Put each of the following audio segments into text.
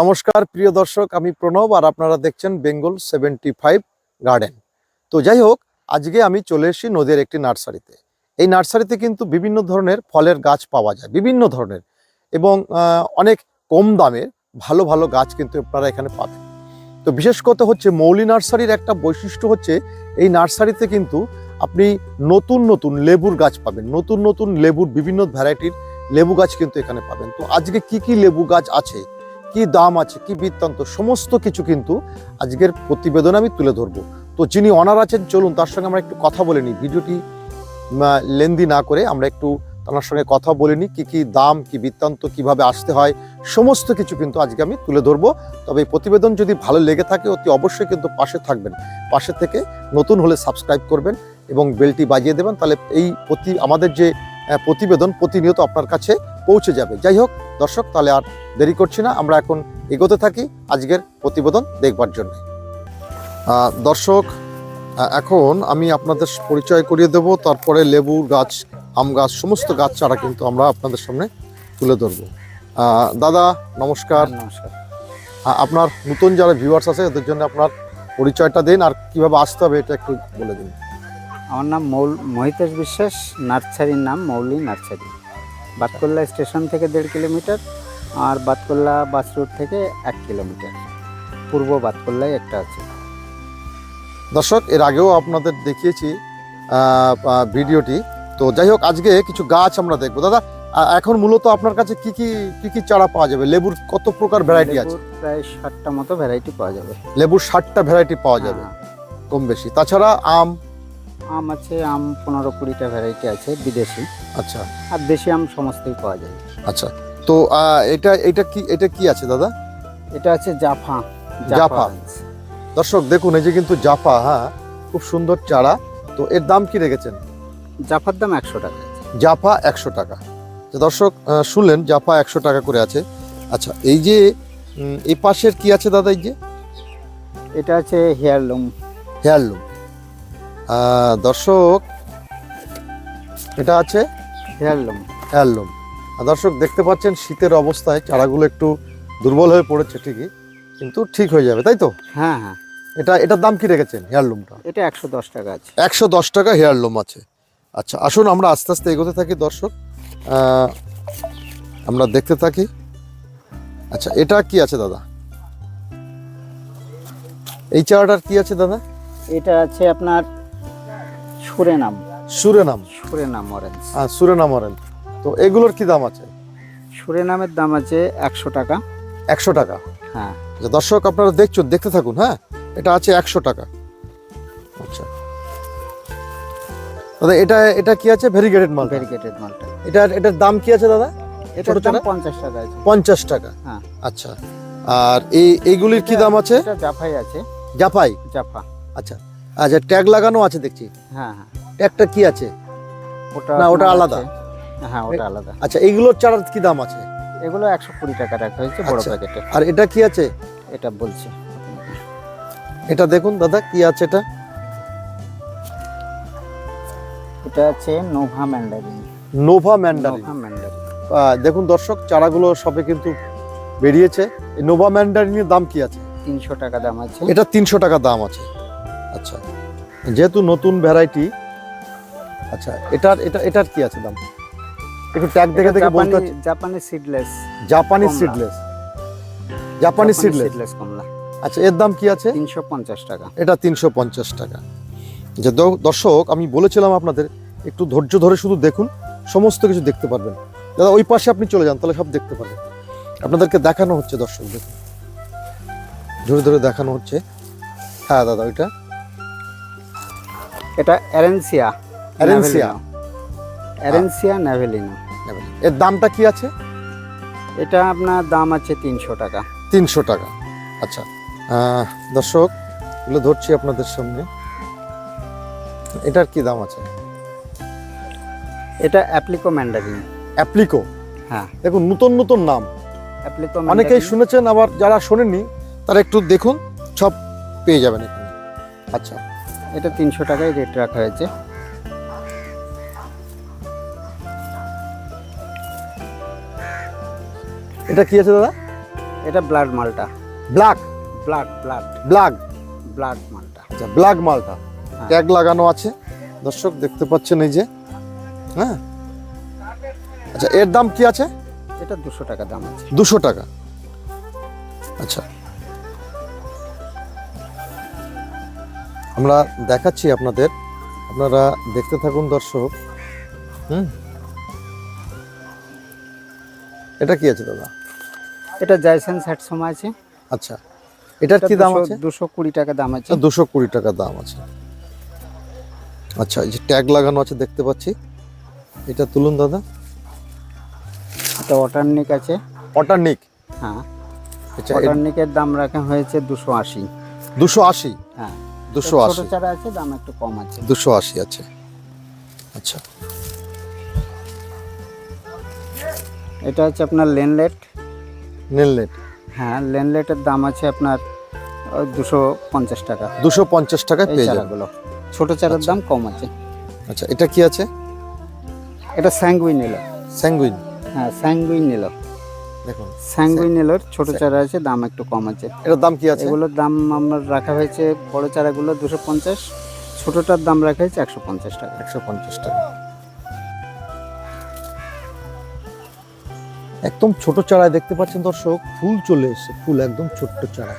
নমস্কার, প্রিয় দর্শক, আমি প্রণব আর আপনারা দেখছেন বেঙ্গল সেভেন্টি ফাইভ গার্ডেন। তো যাই হোক, আজকে আমি চলে এসেছি নদীর একটি নার্সারিতে। এই নার্সারিতে কিন্তু বিভিন্ন ধরনের ফলের গাছ পাওয়া যায়, বিভিন্ন ধরনের এবং অনেক কম দামের ভালো ভালো গাছ কিন্তু আপনারা এখানে পাবেন। তো বিশেষ কথা হচ্ছে মৌলি নার্সারির একটা বৈশিষ্ট্য হচ্ছে, এই নার্সারিতে কিন্তু আপনি নতুন নতুন লেবুর গাছ পাবেন, নতুন নতুন লেবুর বিভিন্ন ভ্যারাইটির লেবু গাছ কিন্তু এখানে পাবেন। তো আজকে কি কি লেবু গাছ আছে? কি দাম আছে, কি বৃত্তান্ত, সমস্ত কিছু কিন্তু আজকের প্রতিবেদনে আমি তুলে ধরবো। তো যিনি অনার আছেন, চলুন তার সঙ্গে আমরা একটু কথা বলে নিই। ভিডিওটি লেন্দি না করে আমরা একটু তার সঙ্গে কথা বলে নিই, কী কী দাম, কি বৃত্তান্ত, কীভাবে আসতে হয়, সমস্ত কিছু কিন্তু আজকে আমি তুলে ধরবো। তবে এই প্রতিবেদন যদি ভালো লেগে থাকে, অতি অবশ্যই কিন্তু পাশে থাকবেন। পাশে থেকে নতুন হলে সাবস্ক্রাইব করবেন এবং বেলটি বাজিয়ে দেবেন। তাহলে এই প্রতি, আমাদের যে প্রতিবেদন প্রতিনিয়ত আপনার কাছে পৌঁছে যাবে। যাই হোক দর্শক তাহলে আর দেরি করছি না। আমরা এখন এগোতে থাকি আজকের প্রতিবেদন দেখবার জন্য। দর্শক এখন আমি আপনাদের পরিচয় করিয়ে দেব। তারপরে লেবুর গাছ আম গাছ সমস্ত গাছ চারা কিন্তু আমরা আপনাদের সামনে তুলে ধরবো। দাদা নমস্কার। নমস্কার। আপনার নতুন যারা ভিউয়ার্স আছে ওদের জন্য আপনার পরিচয়টা দিন। আর কীভাবে আসতে হবে এটা একটু বলে দিন। আমার নাম মৌল মহিতেশ বিশ্বাস নার্সারির নাম মৌলি নার্সারি। বাতকল্লা স্টেশন থেকে দেড় কিলোমিটার আর বাতকল্লা বাস রুট থেকে এক কিলোমিটার। পূর্ব বাতকল্লায় একটা আছে। দর্শক এর আগেও আপনাদের দেখিয়েছি ভিডিওটি। তো যাই হোক আজকে কিছু গাছ আমরা দেখব। দাদা এখন মূলত আপনার কাছে কি কি কি কি চারা পাওয়া যাবে? লেবুর কত প্রকার ভ্যারাইটি আছে? প্রায় ষাটটা মতো ভ্যারাইটি পাওয়া যাবে। লেবুর ষাটটা ভ্যারাইটি পাওয়া যাবে হ্যাঁ, কম বেশি। তাছাড়া আম আম আছে আম পনেরো কুড়িটা ভ্যারাইটি আছে বিদেশি। আচ্ছা। আর দেশি আম সমস্তই পাওয়া যায়। আচ্ছা। তো এটা এটা কি এটা কি আছে দাদা? এটা আছে জাফা জাফা। দর্শক দেখুন এই যে কিন্তু জাফা হ্যাঁ খুব সুন্দর চারা। তো এর দাম কি রেখেছেন? জাফার দাম একশো টাকা। জাফা একশো টাকা। দর্শক শুনলেন জাফা একশো টাকা করে আছে। আচ্ছা এই যে এই পাশের কি আছে দাদা এই যে? এটা আছে হেয়ারলুম হেয়ারলুম দর্শক এটা আছে? হেয়ারলুম। হেয়ারলুম। আর দর্শক দেখতে পাচ্ছেন শীতের অবস্থায় চারাগুলো একটু দুর্বল হয়ে পড়েছে ঠিকই কিন্তু ঠিক হয়ে যাবে তাই তো? হ্যাঁ হ্যাঁ। এটা এটার দাম কি রেখেছেন হেয়ারলুমটা? এটা একশো দশ টাকা আছে। একশো দশ টাকা হেয়ারলুম আছে। আচ্ছা আসুন আমরা আস্তে আস্তে এগোতে থাকি দর্শক। আমরা দেখতে থাকি। আচ্ছা এটা কি আছে দাদা? এই চারাটার কি আছে দাদা? এটা আছে আপনার সুরেনাম। সুরেনাম। সুরেনাম অরেঞ্জ। হ্যাঁ সুরেনাম অরেল তো এগুলোর কি দাম আছে? সুরেনামের দাম আছে একশো টাকা। একশো টাকা? হ্যাঁ। আচ্ছা, দর্শক আপনারা দেখছ দেখতে থাকুন হ্যাঁ? এটা আছে একশো টাকা। আচ্ছা। দাদা এটা এটা কি আছে? ভেরিগেটেড মাল ভেরিগেটেড মালটা। এটার এটার দাম কি আছে দাদা? এটার দাম চারা? পঞ্চাশ টাকা আছে। পঞ্চাশ টাকা। হ্যাঁ। আচ্ছা। আর এই এইগুলির কি দাম আছে? এটা জাফাই আছে। জাপাই জাফা। আচ্ছা। আচ্ছা ট্যাগ লাগানো আছে দেখছি। হ্যাঁ হ্যাঁ। ট্যাগটা কি আছে? ওটা না, ওটা আলাদা। হ্যাঁ ওটা আলাদা। আচ্ছা এইগুলোর চারার কি দাম আছে? এগুলো একশো কুড়ি টাকা রাখা হয়েছে বড় আচ্ছা। প্যাকেটে আর এটা কি আছে? এটা বলছি। এটা দেখুন দাদা কি আছে এটা? এটা আছে নোভা ম্যান্ডারিন। Nova Mandarin. দেখুন দর্শক চারাগুলো সবে কিন্তু বেরিয়েছে। এই নোভা ম্যান্ডারিনের দাম কি আছে? তিনশো টাকা দাম আছে। এটা তিনশো টাকা দাম আছে। আচ্ছা। যেহেতু নতুন ভ্যারাইটি আচ্ছা এটার এটা এটার কি আছে দাম? একটু ট্যাগ দেখে দেখে বলতে। জাপানি সিডলেস জাপানি সিডলেস জাপানি সিডলেস সিডলেস কমলা। আচ্ছা এর দাম কি আছে? তিনশো পঞ্চাশ টাকা। এটা তিনশো পঞ্চাশ টাকা। যে দর্শক আমি বলেছিলাম আপনাদের একটু ধৈর্য ধরে শুধু দেখুন সমস্ত কিছু দেখতে পারবেন। দাদা ওই পাশে আপনি চলে যান তাহলে সব দেখতে পারবেন। আপনাদেরকে দেখানো হচ্ছে দর্শক দেখুন। ধরে ধরে দেখানো হচ্ছে। হ্যাঁ দাদা ওইটা। এটা অ্যারেন্সিয়া অ্যারেন্সিয়া। অ্যারেন্সিয়া ন্যাভেলিনো এর দামটা কি আছে? এটা আপনার দাম আছে তিনশো টাকা। তিনশো টাকা। আচ্ছা দর্শক এগুলো ধরছি আপনাদের সামনে। এটার কি দাম আছে? এটা অ্যাপ্লিকো ম্যান্ডারিন। অ্যাপ্লিকো? হ্যাঁ। দেখুন নতুন নতুন নাম। অ্যাপ্লিকো অনেকেই শুনেছেন আবার যারা শোনেননি তারা একটু দেখুন সব পেয়ে যাবেন এখানে। আচ্ছা। এটা তিনশো টাকায় রেট রাখা হয়েছে। এটা কি আছে দাদা? এটা ব্লাড মালটা। Black blood blood black blood মালটা। আচ্ছা ব্ল্যাক মালটা। ট্যাগ লাগানো আছে। দর্শক দেখতে পাচ্ছেন এই যে। হ্যাঁ? আচ্ছা এর দাম কি আছে? এটা দুশো টাকা দাম আছে। দুশো টাকা। আচ্ছা। আমরা দেখাচ্ছি আপনাদের। আপনারা দেখতে থাকুন দর্শক। হুম? এটা কি আছে দাদা? এটা জাইসেন ষাট সময় আছে। আচ্ছা। এটার কি দাম আছে? দুশো কুড়ি টাকা দাম আছে। দুশো কুড়ি টাকা দাম আছে। আচ্ছা এই যে ট্যাগ লাগানো আছে দেখতে পাচ্ছি। এটা তুলুন দাদা। এটা অটার্নিক আছে। অটারনিক হ্যাঁ। আচ্ছা অটার্নিকের দাম রাখা হয়েছে দুশো আশি। দুশো আশি? হ্যাঁ। দুশো আশি। চারা আছে দাম একটু কম আছে। দুশো আশি আছে। আচ্ছা। এটা হচ্ছে আপনার লেনলেট। নেলনেট হ্যাঁ লেনলেটের দাম আছে আপনার দুশো পঞ্চাশ টাকা। দুশো পঞ্চাশ টাকায় পেয়ে চারাগুলো। ছোট চারার দাম কম আছে। আচ্ছা এটা কি আছে? এটা স্যাঙ্গুইন এলো। স্যাঙ্গুইন। হ্যাঁ স্যাঙ্গুইন এলো। দেখুন। স্যাঙ্গুইনেলোর ছোট চারা আছে দাম একটু কম আছে। এটার দাম কি আছে? এগুলোর দাম আমার রাখা হয়েছে বড় চারাগুলো দুশো পঞ্চাশ ছোটোটার দাম রাখা হয়েছে একশো পঞ্চাশ টাকা। একশো পঞ্চাশ টাকা। একদম ছোট চারায় দেখতে পাচ্ছেন দর্শক ফুল চলে এসেছে ফুল একদম ছোট্ট চারা।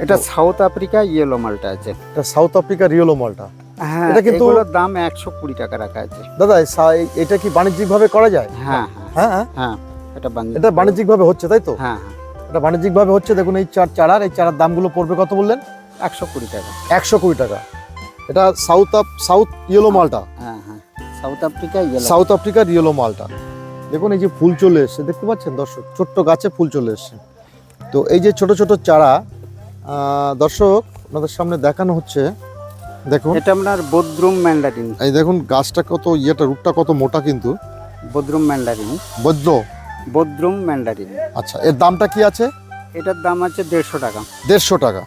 এটা সাউথ আফ্রিকা ইয়েলো মালটা আছে। এটা সাউথ আফ্রিকার ইয়েলো মালটা হ্যাঁ এটা কিন্তু- দাম একশো কুড়ি টাকা রাখা আছে। দাদা এটা কি বাণিজ্যিক ভাবে করা যায়? হ্যাঁ হ্যাঁ। হ্যাঁ হ্যাঁ? হ্যাঁ। এটা এটা বাণিজ্যিক ভাবে হচ্ছে তাই তো? হ্যাঁ হ্যাঁ। এটা বাণিজ্যিক ভাবে হচ্ছে দেখুন এই চার চারার এই চারার দামগুলো পড়বে কত বললেন? একশো কুড়ি টাকা। একশো কুড়ি টাকা। এটা সাউথ আফ সাউথ ইয়েলো মালটা হ্যাঁ হ্যাঁ। সাউথ আফ্রিকা সাউথ আফ্রিকার ইয়েলো মালটা দেখুন এই যে ফুল চলে এসছে দেখতে পাচ্ছেন দর্শক? ছোট্ট গাছে ফুল চলে এসছে। তো এই যে ছোট ছোট চারা দর্শক আপনাদের সামনে দেখানো হচ্ছে দেখুন। এটা আপনার বদ্রুম ম্যান্ডারিন। এই দেখুন গাছটা কত ইয়েটা রুটটা কত মোটা কিন্তু। Bodrum mandarin. বজ্র। Bodrum mandarin. আচ্ছা এর দামটা কি আছে? এটার দাম আছে দেড়শো টাকা। দেড়শো টাকা।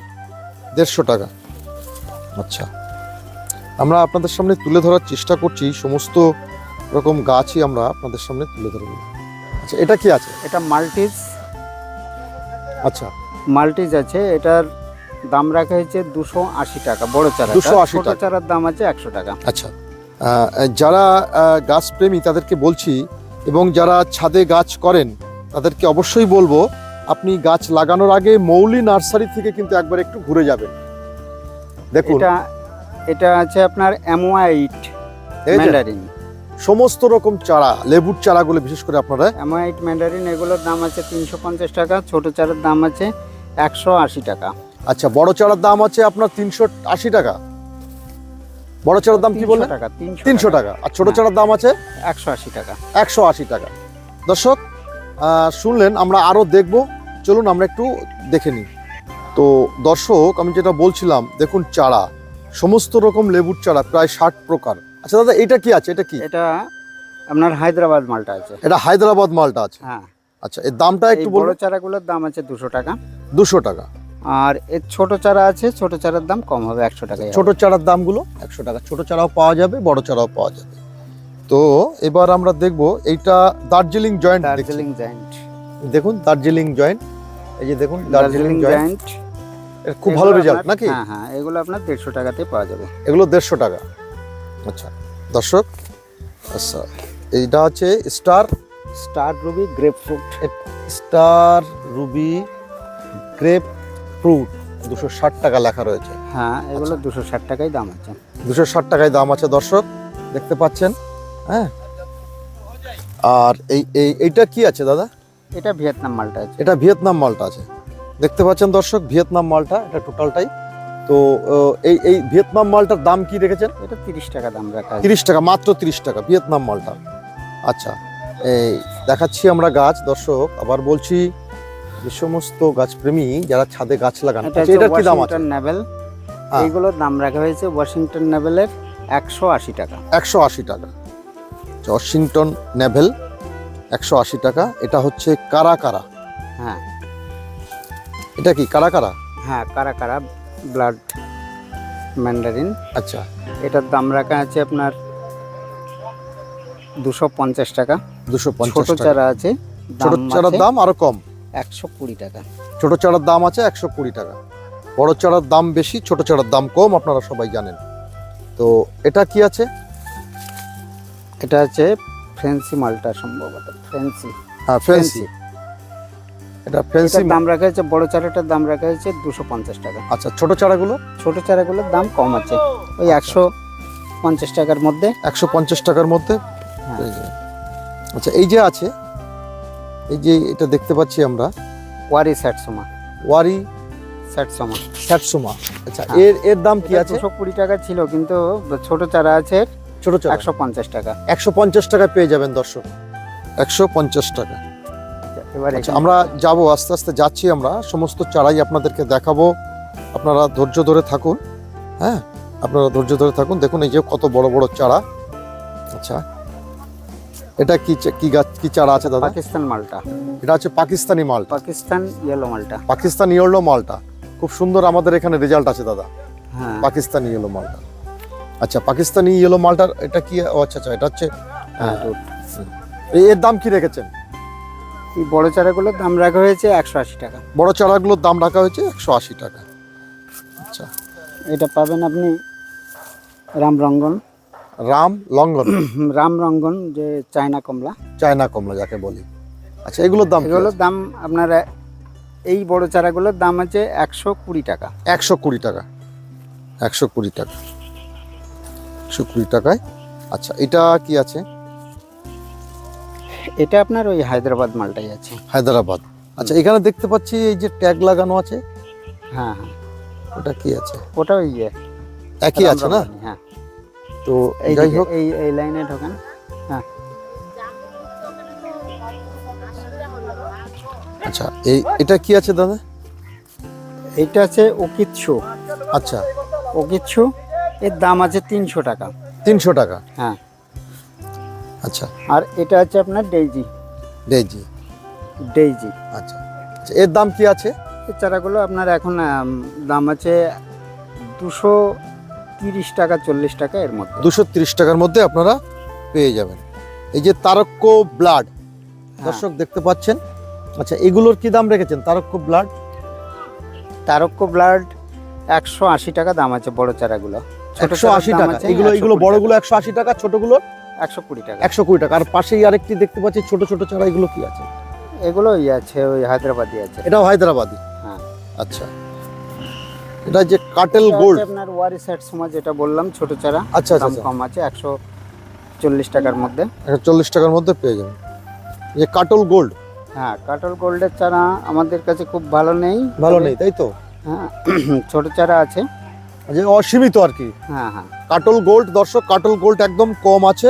দেড়শো টাকা। আচ্ছা। আমরা আপনাদের সামনে তুলে ধরার চেষ্টা করছি সমস্ত রকম গাছই আমরা আপনাদের সামনে তুলে ধরব। আচ্ছা এটা কি আছে? এটা মাল্টিজ। আচ্ছা। মাল্টিজ আছে এটার দাম রাখা হয়েছে দুশো আশি টাকা বড় চারা 280 ছোট টাকা। চারার দাম আছে একশো টাকা। আচ্ছা। যারা আহ, গাছপ্রেমী তাদেরকে বলছি এবং যারা ছাদে গাছ করেন তাদেরকে অবশ্যই বলব আপনি গাছ লাগানোর আগে মৌলি নার্সারি থেকে কিন্তু একবার একটু ঘুরে যাবেন। দেখুন। এটা এটা আছে আপনার অ্যামোয়াইট ম্যান্ডারিন। সমস্ত রকম চারা লেবুর চারাগুলো বিশেষ করে আপনারা অ্যামোয়াইট ম্যান্ডারিন এগুলোর দাম আছে তিনশো পঞ্চাশ টাকা ছোট চারার দাম আছে একশো আশি টাকা। আচ্ছা বড় চারার দাম আছে আপনার তিনশো আশি টাকা। বড় চারার দাম কি 300 বললেন? টাকা তিনশো টাকা। আর ছোট চারার দাম আছে? একশো আশি টাকা। একশো আশি টাকা। দর্শক শুনলেন আমরা আরও দেখব। চলুন আমরা একটু দেখে নিই। তো দর্শক আমি যেটা বলছিলাম দেখুন চারা। সমস্ত রকম লেবুর চারা প্রায় ষাট প্রকার। আচ্ছা দাদা এটা কি আছে? এটা কি? এটা আপনার হায়দ্রাবাদ মালটা আছে। এটা হায়দ্রাবাদ মালটা আছে। হ্যাঁ। আচ্ছা এর দামটা একটু বড় চারাগুলোর দাম আছে দুশো টাকা। দুশো টাকা। আর এর ছোট চারা আছে ছোট চারার দাম কম হবে একশো টাকা। ছোট চারার দামগুলো একশো টাকা। ছোট চারাও পাওয়া যাবে বড় চারাও পাওয়া যাবে। তো এবার আমরা দেখব এইটা দার্জিলিং জয়েন্ট দার্জিলিং জয়েন্ট। দেখুন দার্জিলিং জয়েন্ট। এই যে দেখুন দার্জিলিং জায়েন্ট। খুব ভালো রেজাল্ট নাকি? হ্যাঁ হ্যাঁ এগুলো আপনার দেড়শো টাকাতে পাওয়া যাবে। এগুলো দেড়শো টাকা। আচ্ছা দর্শক আচ্ছা এইটা আছে star star ruby grapefruit star ruby grapefruit দুশো ষাট টাকা লেখা রয়েছে। হ্যাঁ এগুলো আচ্ছা। দুশো ষাট টাকাই দাম আছে। দুশো ষাট টাকায় দাম আছে দর্শক দেখতে পাচ্ছেন হ্যাঁ? আর এই এই এইটা কি আছে দাদা? এটা ভিয়েতনাম মালটা আছে। এটা ভিয়েতনাম মালটা আছে। দেখতে পাচ্ছেন দর্শক ভিয়েতনাম মালটা এটা টোটালটাই তো এই এই ভিয়েতনাম মালটার দাম কি রেখেছেন? এটা তিরিশ টাকা দাম রাখা তিরিশ টাকা মাত্র তিরিশ টাকা ভিয়েতনাম মালটা। আচ্ছা এই দেখাচ্ছি আমরা গাছ দর্শক আবার বলছি যে সমস্ত গাছপ্রেমী যারা ছাদে গাছ লাগান এটা আচ্ছা, এটার কি দাম আছে? নেভেল হ্যাঁ। এইগুলোর দাম রাখা হয়েছে ওয়াশিংটন নেভেলের একশো আশি টাকা। একশো আশি টাকা। আচ্ছা, ওয়াশিংটন নেভেল একশো আশি টাকা। এটা হচ্ছে কারা কারা? হ্যাঁ। এটা কি কারা কারা? হ্যাঁ কারা কারা? ব্লাড ম্যান্ডারিন আচ্ছা। এটার দাম রাখা আছে আপনার দুশো পঞ্চাশ টাকা। দুশো ছোট পঞ্চাশ চারা আছে ছোট চারার দাম আরও কম। একশো কুড়ি টাকা। ছোট চারার দাম আছে একশো কুড়ি টাকা। বড় চারার দাম বেশি ছোট চারার দাম কম আপনারা সবাই জানেন। তো এটা কি আছে? এটা হচ্ছে ফ্রেন্সি মালটা সম্ভবত ফ্রেন্সি হ্যাঁ ফ্যান্সি। এটা এটার দাম রাখা হয়েছে বড় চারাটার দাম রাখা হয়েছে দুশো পঞ্চাশ টাকা। আচ্ছা ছোট চারাগুলো? ছোট চারাগুলোর দাম কম আছে। ওই একশো পঞ্চাশ টাকার মধ্যে। একশো পঞ্চাশ টাকার মধ্যে? হ্যাঁ। আচ্ছা এই যে আছে এই যে এটা দেখতে পাচ্ছি আমরা ওয়ারি স্যাটসোমা। ওয়ারি স্যাটসোমা। স্যাটসুমা। আচ্ছা হ্যাঁ। এর এর দাম কি আছে? দুশো কুড়ি টাকা ছিল কিন্তু ছোট চারা আছে ছোট চারা। একশো পঞ্চাশ টাকা। একশো পঞ্চাশ টাকায় পেয়ে যাবেন দর্শক। একশো পঞ্চাশ টাকা। এবার আচ্ছা আমরা যাব আস্তে আস্তে যাচ্ছি আমরা। সমস্ত চারাই আপনাদেরকে দেখাবো। আপনারা ধৈর্য ধরে থাকুন হ্যাঁ? আপনারা ধৈর্য ধরে থাকুন। দেখুন এই যে কত বড় বড় চারা। আচ্ছা এটা কি কি গাছ কি চারা আছে দাদা? পাকিস্তান মালটা। এটা হচ্ছে পাকিস্তানি মাল পাকিস্তান ইয়েলো মালটা। পাকিস্তানি ইয়েলো মালটা। খুব সুন্দর আমাদের এখানে রেজাল্ট আছে দাদা। হ্যাঁ। পাকিস্তানি ইয়েলো মালটা। আচ্ছা পাকিস্তানি ইয়েলো মালটার এটা কি ও আচ্ছা আচ্ছা এটা হচ্ছে হ্যাঁ দুধ। এর দাম কি রেখেছেন? এই বড় চারাগুলোর দাম রাখা হয়েছে একশো আশি টাকা। বড় চারাগুলোর দাম রাখা হয়েছে একশো আশি টাকা। আচ্ছা। এটা পাবেন আপনি রামরঙ্গন। রাম লঙ্ঘন। রামরঙ্গন যে চায়না কমলা। চায়না কমলা যাকে বলি। আচ্ছা এগুলোর দাম এগুলোর দাম আপনার এই বড় চারাগুলোর দাম আছে একশো কুড়ি টাকা। একশো কুড়ি টাকা। একশো কুড়ি টাকা। একশো কুড়ি টাকায়। আচ্ছা এটা কি আছে? এটা আপনার ওই হায়দ্রাবাদ মালটাই আছে। হায়দ্রাবাদ। আচ্ছা এখানে দেখতে পাচ্ছি এই যে ট্যাগ লাগানো আছে। হ্যাঁ হ্যাঁ। ওটা কি আছে? ওটা ওই ইয়ে একই আছে না? হ্যাঁ। তো এই যাই হোক। এই এই লাইনে ঢোকেন। হ্যাঁ। আচ্ছা এই এটা কি আছে দাদা? এইটা আছে ওকিৎসু আচ্ছা। ওকিৎসু এর দাম আছে তিনশো টাকা। তিনশো টাকা? হ্যাঁ। আচ্ছা। আর এটা আছে আপনার ডেইজি। Daisy daisy. আচ্ছা। আচ্ছা, এর দাম কি আছে? এই চারাগুলো আপনার এখন দাম আছে দুশো তিরিশ টাকা চল্লিশ টাকা এর মধ্যে। দুশো তিরিশ টাকার মধ্যে আপনারা পেয়ে যাবেন। এই যে তারক্য ব্লাড হ্যাঁ, দর্শক দেখতে পাচ্ছেন? আচ্ছা এগুলোর কি দাম রেখেছেন? তারক্য ব্লাড? তারক্য ব্লাড একশো আশি টাকা দাম আছে বড় চারাগুলো। একশো আশি টাকা। এগুলো 120 এগুলো বড়গুলো একশো আশি টাকা ছোটগুলো একশো কুড়ি টাকা। একশো কুড়ি টাকা। আর পাশেই আরেকটি দেখতে পাচ্ছি ছোট ছোট চারা এগুলো কি আছে? এগুলো আছে ওই হায়দ্রাবাদি আছে। এটাও হায়দ্রাবাদি? হ্যাঁ। আচ্ছা। এটা যে কাটেল গোল্ড। আপনার ওয়ারি সেট সময় যেটা বললাম ছোট চারা। আচ্ছা আচ্ছা কম আছে একশো চল্লিশ টাকার মধ্যে। আচ্ছা চল্লিশ টাকার মধ্যে পেয়ে যাবেন। এই যে কাটল গোল্ড। হ্যাঁ কাটল গোল্ডের চারা আমাদের কাছে খুব ভালো নেই। ভালো নেই তাই তো? হ্যাঁ ছোট চারা আছে। যে অসীমিত আর কি। হ্যাঁ হ্যাঁ। কাটল গোল্ড দর্শক কাটল গোল্ড একদম কম আছে।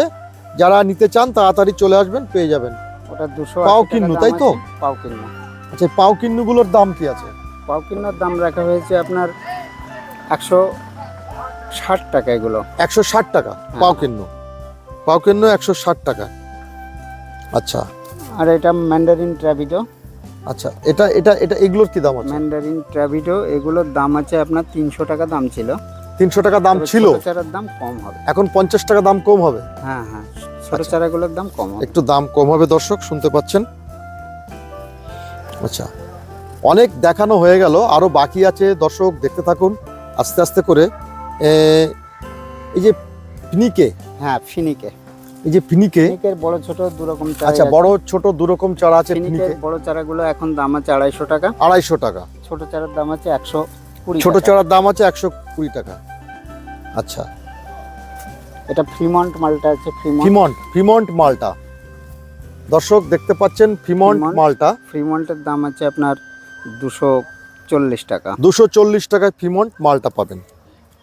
যারা নিতে চান তাড়াতাড়ি চলে আসবেন পেয়ে যাবেন। ওটা দুশো পাও কিন্নু, তাই তো? পাও কিন্নু। আচ্ছা পাও কিন্নুগুলোর দাম কি আছে? পাও কিন্নুর দাম রাখা হয়েছে আপনার একশো ষাট টাকা এগুলো। একশো ষাট টাকা পাও কিন্নু পাও কিন্নু একশো ষাট টাকা। আচ্ছা। আর এটা ম্যান্ডারিন ট্র্যাভিডো আচ্ছা এটা এটা এটা এগুলোর কি দাম আছে? ম্যান্ডারিন ট্র্যাভিডো এগুলোর দাম আছে আপনার তিনশো টাকা দাম ছিল। তিনশো টাকা দাম ছিল? চারার দাম কম হবে। এখন পঞ্চাশ টাকা দাম কম হবে? হ্যাঁ হ্যাঁ। ছোট আচ্ছা। চারাগুলোর দাম কম হবে। একটু দাম কম হবে দর্শক শুনতে পাচ্ছেন? আচ্ছা। অনেক দেখানো হয়ে গেল আরও বাকি আছে দর্শক দেখতে থাকুন আস্তে আস্তে করে। এই যে ফিনিকে হ্যাঁ ফিনিকে। এই যে ফিনিকে ফিনিকের বড় ছোট দু রকম চারা আচ্ছা বড় ছোট দু রকম চারা আছে ফিনিকের ফিনিকে। বড় চারাগুলো এখন দাম আছে আড়াইশো টাকা। আড়াইশো টাকা। ছোট চারার দাম আছে একশো কুড়ি ছোট চারার দাম আছে একশো কুড়ি টাকা। আচ্ছা। এটা ফ্রিমন্ট মালটা আছে ফ্রিমন্ট। ফিমন্ট মালটা। দর্শক দেখতে পাচ্ছেন ফিমন্ট ফিমন্ট। মালটা। ফ্রিমন্টের দাম আছে আপনার দুশো চল্লিশ টাকা। দুশো চল্লিশ টাকায় ফিমন্ট মালটা পাবেন।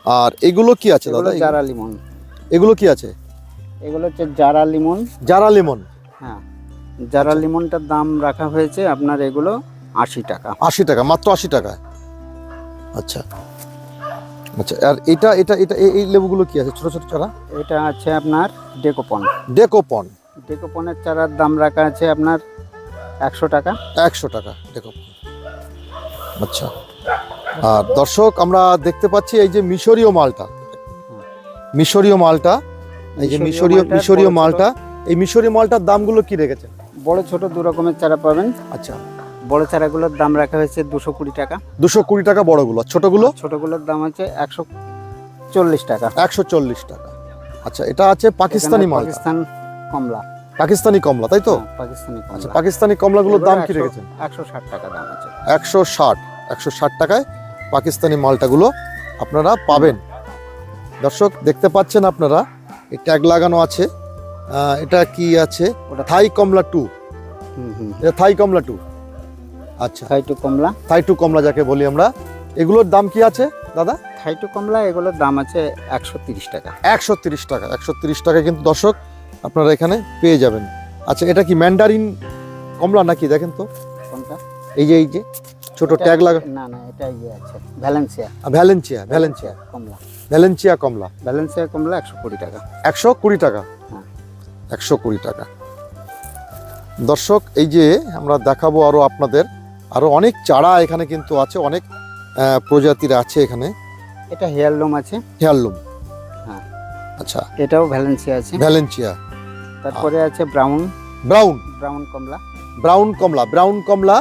আর এগুলো কি আছে দাদা? জারা লিমন। এগুলো কি আছে? এগুলো হচ্ছে জারা লিমন। জারা লেমন। হ্যাঁ। জারা লিমনটার দাম রাখা হয়েছে আপনার এগুলো আশি টাকা। আশি টাকা মাত্র আশি টাকা আচ্ছা। আচ্ছা আর এটা এটা এটা এই- এই লেবুগুলো কি আছে? ছোট ছোট চারা? এটা আছে আপনার ডেকোপন। ডেকোপন। ডেকোপনের চারার দাম রাখা আছে আপনার একশো টাকা। একশো টাকা ডেকোপন। আচ্ছা। আর দর্শক আমরা দেখতে পাচ্ছি এই যে মিশরীয় মালটা। মিশরীয় মালটা এই যে মিশরীয় মিশরীয় মালটা এই মিশরীয় মালটার দামগুলো কি রেখেছেন? বড় ছোট দু রকমের চারা পাবেন। আচ্ছা। বড় চারাগুলোর দাম রাখা হয়েছে দুশো কুড়ি টাকা। দুশো কুড়ি টাকা বড়গুলো। ছোটগুলো? ছোটগুলোর দাম হচ্ছে একশো চল্লিশ টাকা। একশো চল্লিশ টাকা। আচ্ছা এটা আছে পাকিস্তানি মাল পাকিস্তান কমলা। পাকিস্তানি কমলা তাই তো? হ্যাঁ, পাকিস্তানি আচ্ছা কমলা পাকিস্তানি কমলাগুলোর দাম কি রেখেছেন? একশো ষাট টাকা দাম আছে। একশো ষাট একশো ষাট টাকায় পাকিস্তানি মালটাগুলো আপনারা পাবেন। দর্শক দেখতে পাচ্ছেন আপনারা এই ট্যাগ লাগানো আছে। এটা কি আছে? ওটা থাই কমলা টু। হুম হুম। এটা থাই কমলা টু। আচ্ছা। থাই টু কমলা? থাই টু কমলা যাকে বলি আমরা। এগুলোর দাম কি আছে দাদা? থাই টু কমলা এগুলোর দাম আছে একশো তিরিশ টাকা। একশো তিরিশ টাকা একশো তিরিশ টাকা। কিন্তু দর্শক আপনারা এখানে পেয়ে যাবেন। আচ্ছা এটা কি ম্যান্ডারিন কমলা নাকি? দেখেন তো। কোনটা? এই যে এই যে ছোট ট্যাগ লাগা না না এটা ইয়ে আছে ভ্যালেন্সিয়া ভ্যালেন্সিয়া ভ্যালেন্সিয়া কমলা। ভ্যালেন্সিয়া কমলা। ভ্যালেন্সিয়া কমলা একশো কুড়ি টাকা। একশো কুড়ি টাকা? হ্যাঁ। একশো কুড়ি টাকা। দর্শক এই যে আমরা দেখাবো আরও আপনাদের আরও অনেক চারা এখানে কিন্তু আছে অনেক প্রজাতির আছে এখানে। এটা হেয়ারলুম আছে। হেয়ারলুম হ্যাঁ। আচ্ছা। এটাও ভ্যালেন্সিয়া আছে। ভ্যালেন্সিয়া তারপরে আছে ব্রাউন। ব্রাউন। ব্রাউন কমলা। ব্রাউন কমলা ব্রাউন কমলা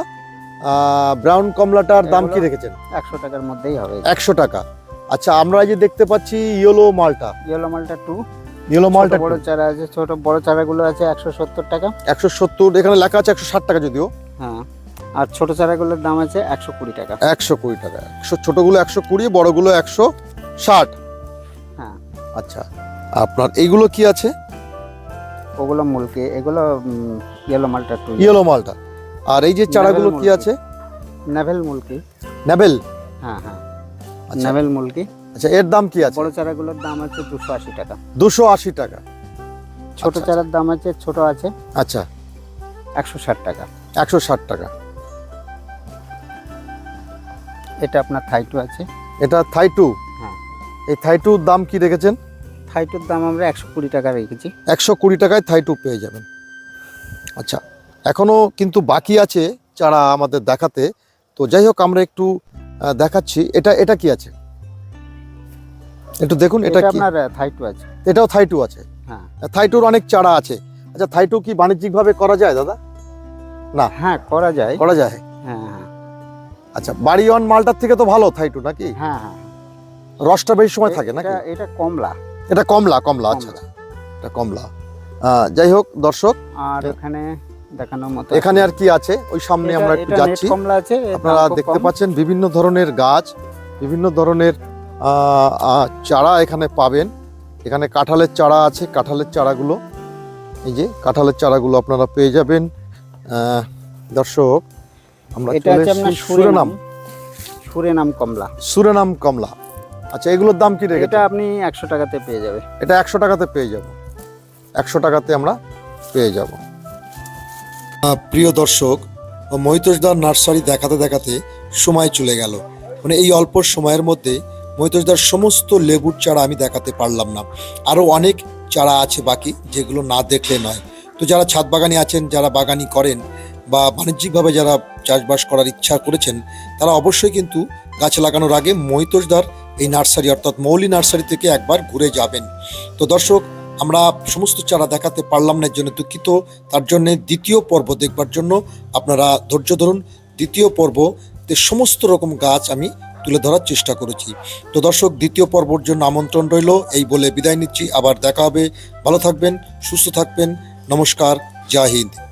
ব্রাউন কমলাটার দাম কি রেখেছেন? একশো টাকার মধ্যেই হবে। একশো টাকা। আচ্ছা আমরা যে দেখতে পাচ্ছি ইয়েলো মালটা। ইয়েলো মালটা টু ইয়েলো মালটা বড় চারা আছে ছোট বড় চারাগুলো আছে একশো সত্তর টাকা। একশো সত্তর এখানে লেখা আছে একশো ষাট টাকা যদিও। হ্যাঁ। আর ছোট চারাগুলোর দাম আছে একশো কুড়ি টাকা। একশো কুড়ি টাকা। একশো ছোটগুলো একশো কুড়ি বড়গুলো একশো ষাট। হ্যাঁ। আচ্ছা আপনার এইগুলো কি আছে? ওগুলো মুলকি এগুলো ইয়েলো মালটা টু ইয়েলো মালটা আর এই যে চারাগুলো কি আছে? নেভেল মুলকি। নেবেল হ্যাঁ হ্যাঁ। আচ্ছা। নেভেল মুলকি। আচ্ছা এর দাম কি আছে? বড় চারাগুলোর দাম আছে দুশো আশি টাকা। দুশো আশি টাকা। ছোট আচ্ছা, চারার দাম আছে ছোট আছে। আচ্ছা। একশো ষাট টাকা। একশো ষাট টাকা। এটা আপনার থাইটু আছে। এটা থাই টু? হ্যাঁ। এই থাই টুর দাম কি রেখেছেন থাইটুর দাম আমরা একশো কুড়ি টাকা রেখেছি। একশো কুড়ি টাকায় থাই টু পেয়ে যাবেন। আচ্ছা এখনও কিন্তু বাকি আছে চারা আমাদের দেখাতে। তো যাই হোক আমরা একটু দেখাচ্ছি। এটা এটা কি আছে? একটু দেখুন এটা কি? আপনার থাইটু আছে। এটাও থাই টু আছে? হ্যাঁ। থাই টুর অনেক চারা আছে। আচ্ছা থাই টু কি বাণিজ্যিকভাবে করা যায় দাদা? না? হ্যাঁ করা যায়। করা যায়? হ্যাঁ হ্যাঁ। আচ্ছা বাড়ি অন মালটার থেকে তো ভালো থাই টু নাকি? হ্যাঁ হ্যাঁ। রসটা বেশি সময় থাকে নাকি? এটা- এটা কমলা। এটা কমলা কমলা আচ্ছা। এটা কমলা। যাই হোক দর্শক আর এখানে দেখানোর মতো এখানে আর কি আছে? ওই সামনে আমরা একটু যাচ্ছি। কমলা আছে আপনারা দেখতে পাচ্ছেন বিভিন্ন ধরনের গাছ বিভিন্ন ধরনের চারা এখানে পাবেন। এখানে কাঁঠালের চারা আছে কাঁঠালের চারাগুলো। এই যে কাঁঠালের চারাগুলো আপনারা পেয়ে যাবেন। আহ, দর্শক আমরা এটা চলে সুরেনাম। সুরেনাম কমলা। সুরেনাম কমলা। আচ্ছা এগুলোর দাম কি রেখেছে এটা আপনি একশো টাকাতে পেয়ে যাবে। এটা একশো টাকাতে পেয়ে যাব। একশো টাকাতে আমরা পেয়ে যাব। প্রিয় দর্শক মহিতোষদার নার্সারি দেখাতে দেখাতে সময় চলে গেল। মানে এই অল্প সময়ের মধ্যে মহিতোষদার সমস্ত লেবুর চারা আমি দেখাতে পারলাম না। আরও অনেক চারা আছে বাকি যেগুলো না দেখলে নয়। তো যারা ছাদ বাগানি আছেন যারা বাগানি করেন বা বাণিজ্যিকভাবে যারা চাষবাস করার ইচ্ছা করেছেন তারা অবশ্যই কিন্তু গাছ লাগানোর আগে মহিতোষদার এই নার্সারি, অর্থাৎ মৌলি নার্সারি থেকে একবার ঘুরে যাবেন। তো দর্শক, আমরা সমস্ত চারা দেখাতে পারলাম না এর জন্য দুঃখিত। তার জন্য দ্বিতীয় পর্ব দেখবার জন্য আপনারা ধৈর্য ধরুন। দ্বিতীয় পর্বতে সমস্ত রকম গাছ আমি তুলে ধরার চেষ্টা করেছি। তো দর্শক, দ্বিতীয় পর্বর জন্য আমন্ত্রণ রইল। এই বলে বিদায় নিচ্ছি। আবার দেখা হবে। ভালো থাকবেন, সুস্থ থাকবেন। নমস্কার, জয় হিন্দ।